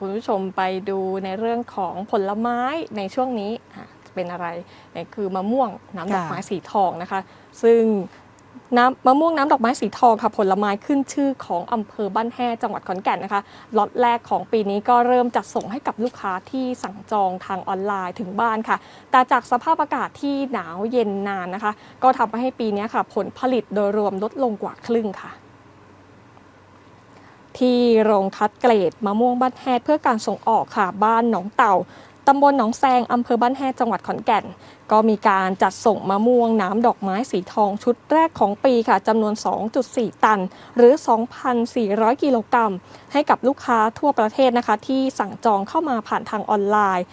คุณผู้ชมไปดูในเรื่องของผลไม้ในช่วงนี้อะเป็นอะไรเนี่ยคือมะม่วงน้ำดอกไม้สีทองนะคะ ซึ่งน้ำมะม่วงน้ำดอกไม้สีทองค่ะผลไม้ขึ้นชื่อของอำเภอบ้านแฮ่จังหวัดขอนแก่นนะคะล็อตแรกของปีนี้ก็เริ่มจัดส่งให้กับลูกค้าที่สั่งจองทางออนไลน์ถึงบ้านค่ะ แต่จากสภาพอากาศที่หนาวเย็นนานนะคะ ก็ทำให้ปีนี้ค่ะ ผลผลิตโดยรวมลดลงกว่าครึ่งค่ะ ที่โรงคัดเกรดมะม่วงบ้านแฮดเพื่อการส่งออกค่ะบ้านหนองเต่าตำบลหนองแซงอำเภอบ้านแฮดจังหวัดขอนแก่น ก็มีการจัดส่งมะม่วงน้ำดอกไม้สีทองชุดแรกของปีค่ะจำนวน 2.4 ตัน หรือ 2,400 กิโลกรัม ให้กับลูกค้าทั่วประเทศนะคะ ที่สั่งจองเข้ามาผ่านทางออนไลน์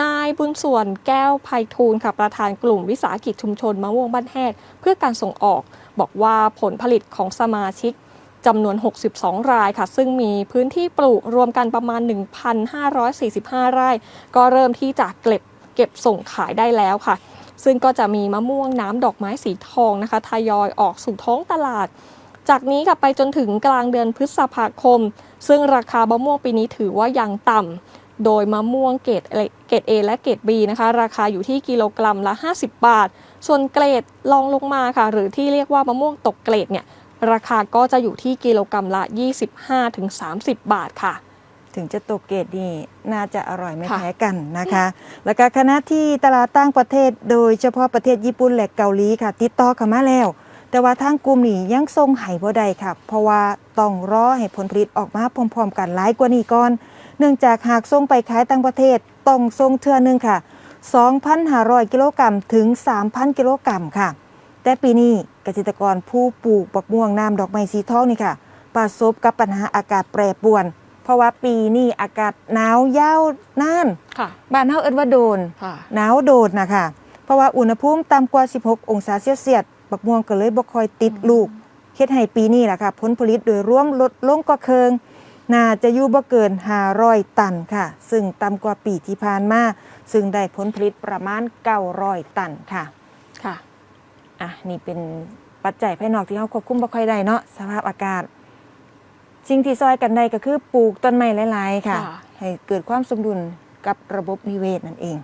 นายบุญส่วนแก้วไพฑูรย์ค่ะประธานกลุ่มวิสาหกิจชุมชนมะม่วงบ้านแฮดเพื่อการส่งออก บอกว่าผลผลิตของสมาชิก จำนวน 62 รายค่ะ ซึ่งมีพื้นที่ปลูกรวมกันประมาณ 1,545 ไร่ ก็เริ่มที่จะเก็บเก็บส่งขายได้แล้วค่ะ ซึ่งก็จะมีมะม่วงน้ำดอกไม้สีทองนะคะทยอยออกสู่ท้องตลาด จากนี้ค่ะไปจนถึงกลางเดือนพฤษภาคม ซึ่งราคามะม่วงปีนี้ถือว่ายังต่ำโดยมะม่วงเกรดเกรด A และเกรด B นะคะ ราคาอยู่ที่กิโลกรัมละ 50 บาท ส่วนเกรดรองลงมาค่ะ หรือที่เรียกว่ามะม่วงตกเกรดเนี่ย ราคาก็จะอยู่ที่กิโลกรัมละ 25-30 บาทค่ะ ถึงจะตกเกรดนี่น่าจะอร่อยไม่ค่ะ แพ้กันนะคะ แล้วก็คณะที่ตลาดต่างประเทศ โดยเฉพาะประเทศญี่ปุ่นและเกาหลีค่ะ ติดต่อเข้ามาแล้ว แต่ว่าทางกลุ่มนี้ยังทรงไห้บ่ได้ค่ะ เพราะว่าต้องรอให้ผลผลิตออกมาพร้อมๆ กันหลายกว่านี้ก่อน เนื่องจากหากส่งไปขายต่างประเทศต้องส่งเทื่อหนึงค่ะ 2,500 กิโลกรัมถึง 3,000 กิโลกรัมค่ะ แต่ปีนี้เกษตรกรผู้ปลูกบักม่วงน้ำดอกไม้สีทองนี่ค่ะ ประสบกับปัญหาอากาศแปรปรวน เพราะว่าปีนี้อากาศหนาวยาวนานค่ะบ้านเฮาเอิ้นว่าโดนค่ะหนาวโดดนะคะเพราะว่าอุณหภูมิต่ำกว่า 16 องศาเซลเซียสบักม่วงก็เลยบ่ค่อยติดลูกเฮ็ดให้ปีนี้ล่ะค่ะผลผลิตโดยรวมลดลงกว่าเคิงน่าจะอยู่บ่เกิน 500 ตันค่ะ ซึ่งต่ำกว่าปีที่ผ่านมา ซึ่งได้ผลผลิตประมาณ 900 ตันค่ะ ค่ะ อะนี่เป็นปัจจัยภายนอกที่เราควบคุมบ่ค่อยได้เนาะสภาพอากาศสิ่งที่ซอยกันได้ก็คือปลูกต้นไม้หลายๆค่ะค่ะให้เกิดความสมดุลกับระบบนิเวศนั่นเอง